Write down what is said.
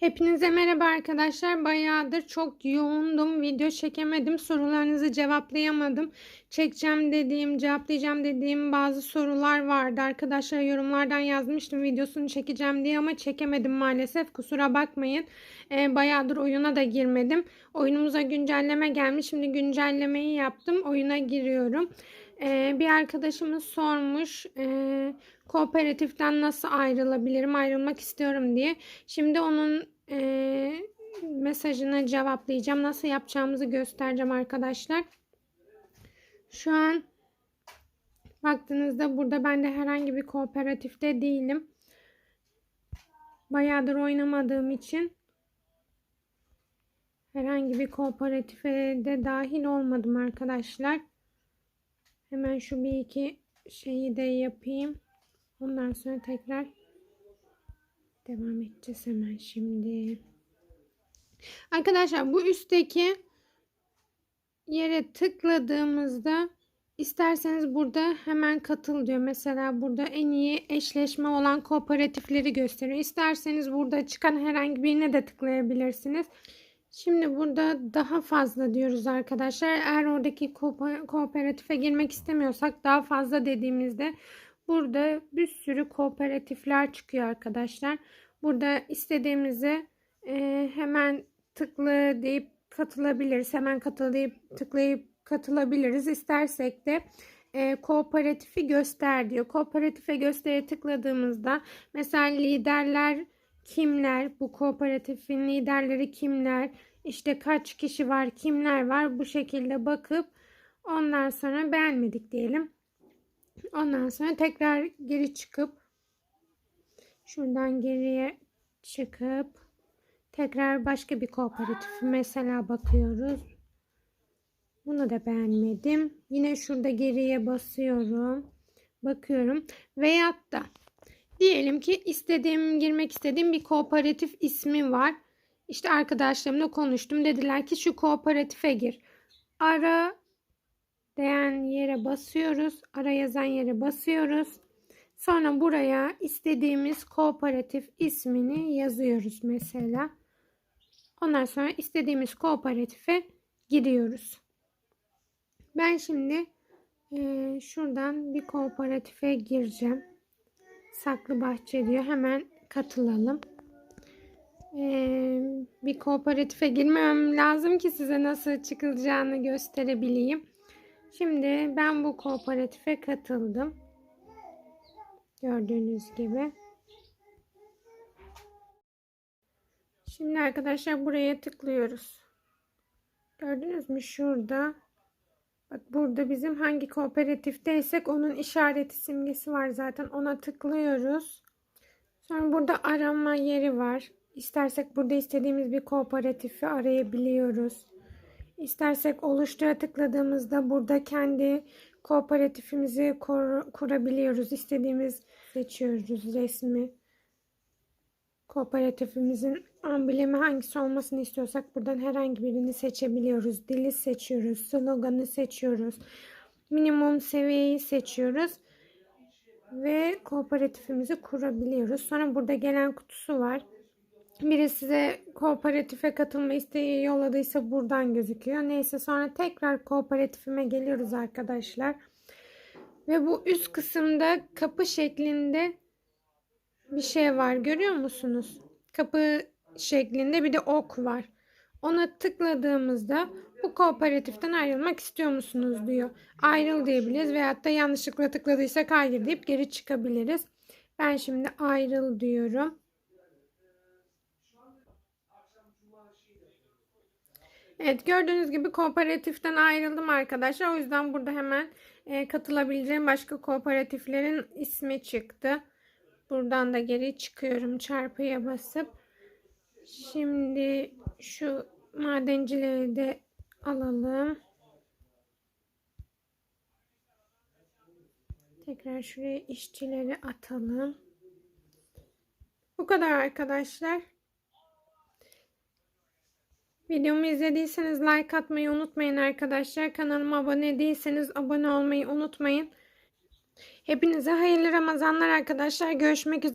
Hepinize merhaba arkadaşlar. Bayağıdır çok yoğundum. Video çekemedim. Sorularınızı cevaplayamadım. Çekeceğim dediğim, cevaplayacağım dediğim bazı sorular vardı. Arkadaşlar yorumlardan yazmıştım videosunu çekeceğim diye ama çekemedim maalesef. Kusura bakmayın. Ee, bayağıdır oyuna da girmedim. Oyunumuza güncelleme gelmiş. Şimdi güncellemeyi yaptım. Oyuna giriyorum. Ee, bir arkadaşımız sormuş ee, kooperatiften nasıl ayrılabilirim ayrılmak istiyorum diye. Şimdi onun ee, mesajını cevaplayacağım. Nasıl yapacağımızı göstereceğim arkadaşlar. Şu an baktığınızda burada ben de herhangi bir kooperatifte değilim. Bayağıdır oynamadığım için herhangi bir kooperatife de dahil olmadım arkadaşlar. Hemen şu bir iki şeyi de yapayım. Ondan sonra tekrar devam edeceğiz hemen şimdi. Arkadaşlar bu üstteki yere tıkladığımızda isterseniz burada hemen katıl diyor. Mesela burada en iyi eşleşme olan kooperatifleri gösteriyor. İsterseniz burada çıkan herhangi birine de tıklayabilirsiniz. Şimdi burada daha fazla diyoruz arkadaşlar. Eğer oradaki ko- kooperatife girmek istemiyorsak daha fazla dediğimizde burada bir sürü kooperatifler çıkıyor arkadaşlar. Burada istediğimizi e, hemen tıkla deyip katılabiliriz. Hemen katıl deyip tıklayıp katılabiliriz. İstersek de e, kooperatifi göster diyor. Kooperatife göstere tıkladığımızda mesela liderler kimler, bu kooperatifin liderleri kimler, işte kaç kişi var, kimler var bu şekilde bakıp ondan sonra beğenmedik diyelim. Ondan sonra tekrar geri çıkıp şuradan geriye çıkıp tekrar başka bir kooperatif mesela bakıyoruz. Bunu da beğenmedim. Yine şurada geriye basıyorum. Bakıyorum. Veyahut da Diyelim ki istediğim, girmek istediğim bir kooperatif ismi var. İşte arkadaşlarımla konuştum. Dediler ki şu kooperatife gir. Ara diyen yere basıyoruz. Ara yazan yere basıyoruz. Sonra buraya istediğimiz kooperatif ismini yazıyoruz mesela. Ondan sonra istediğimiz kooperatife gidiyoruz. Ben şimdi e, şuradan bir kooperatife gireceğim. Saklı Bahçe diyor. Hemen katılalım. Ee, bir kooperatife girmem lazım ki size nasıl çıkılacağını gösterebileyim. Şimdi ben bu kooperatife katıldım. Gördüğünüz gibi. Şimdi arkadaşlar buraya tıklıyoruz. Gördünüz mü şurada Bak burada bizim hangi kooperatifteysek onun işareti simgesi var zaten. Ona tıklıyoruz. Sonra burada arama yeri var. İstersek burada istediğimiz bir kooperatifi arayabiliyoruz. İstersek oluştura tıkladığımızda burada kendi kooperatifimizi kur, kurabiliyoruz. İstediğimiz seçiyoruz resmi. Kooperatifimizin amblemi hangisi olmasını istiyorsak buradan herhangi birini seçebiliyoruz. Dili seçiyoruz. Sloganı seçiyoruz. Minimum seviyeyi seçiyoruz. Ve kooperatifimizi kurabiliyoruz. Sonra burada gelen kutusu var. Biri size kooperatife katılma isteği yolladıysa buradan gözüküyor. Neyse sonra tekrar kooperatifime geliyoruz arkadaşlar. Ve bu üst kısımda kapı şeklinde bir şey var. Görüyor musunuz? Kapı şeklinde bir de ok var. Ona tıkladığımızda bu kooperatiften ayrılmak istiyor musunuz diyor. Ayrıl diyebiliriz veyahut da yanlışlıkla tıkladıysak hayır deyip geri çıkabiliriz. Ben şimdi ayrıl diyorum. Evet gördüğünüz gibi kooperatiften ayrıldım arkadaşlar. O yüzden burada hemen e, katılabileceğim başka kooperatiflerin ismi çıktı. Buradan da geri çıkıyorum çarpıya basıp. Şimdi şu madencileri de alalım. Tekrar şuraya işçileri atalım. Bu kadar arkadaşlar. Videomu izlediyseniz like atmayı unutmayın arkadaşlar. Kanalıma abone değilseniz abone olmayı unutmayın. Hepinize hayırlı Ramazanlar arkadaşlar. Görüşmek üzere.